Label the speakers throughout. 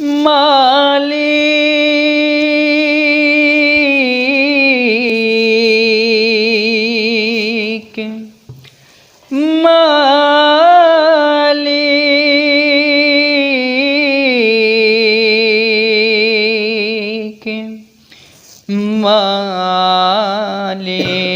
Speaker 1: মালিক মালিক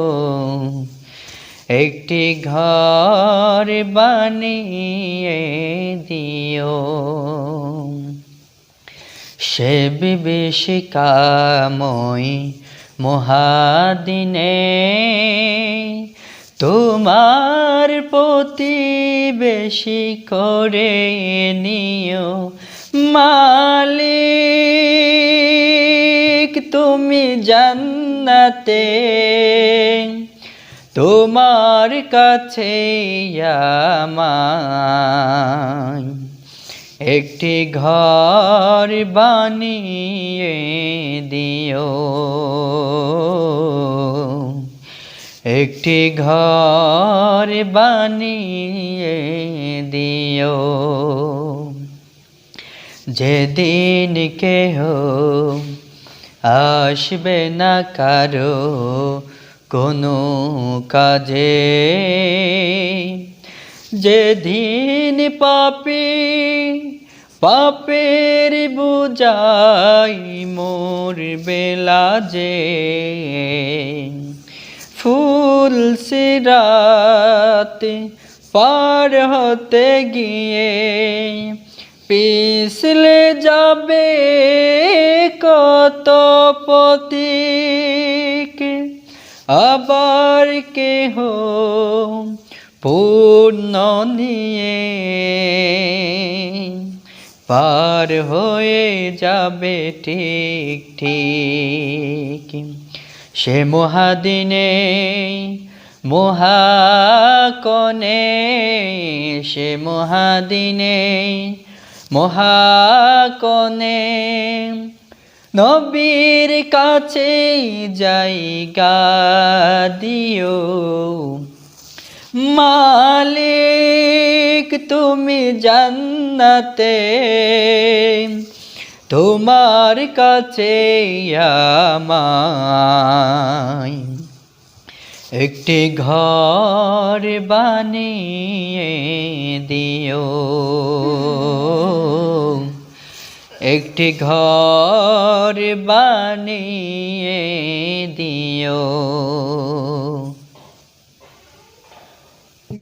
Speaker 1: একটি ঘর বানিয়ে দিও। সে বিভীষিকাময় মহাদিনে, তোমার প্রতি বেশি করে নিও। মালিক, তুমি জান্নাতে তোমার কাছে আমায় একটি ঘর বানিয়ে দিও। একটি ঘর বানিয়ে দিও। যেদিন কেহ আসবে না কারও কোনো কাজে। যেদিন পাপি, পাপের বুঝাই মোর বেলা যে। ফুল সিরাত পার হতে গিয়ে পিছলে যাবে কত পতিক আবার কেহ পূর্ণ নিয়ে পার হয়ে যাবে ঠিক ঠিক। সে মহাদিনে মহাকনে সে মহাদিনে মহাকনে নবীর কাছে জায়গা দিও। মালিক তুমি জান্নাতে। তোমার কাছে আমায় একটি ঘর বানিয়ে দিও। একটি ঘর বানিয়ে দিও।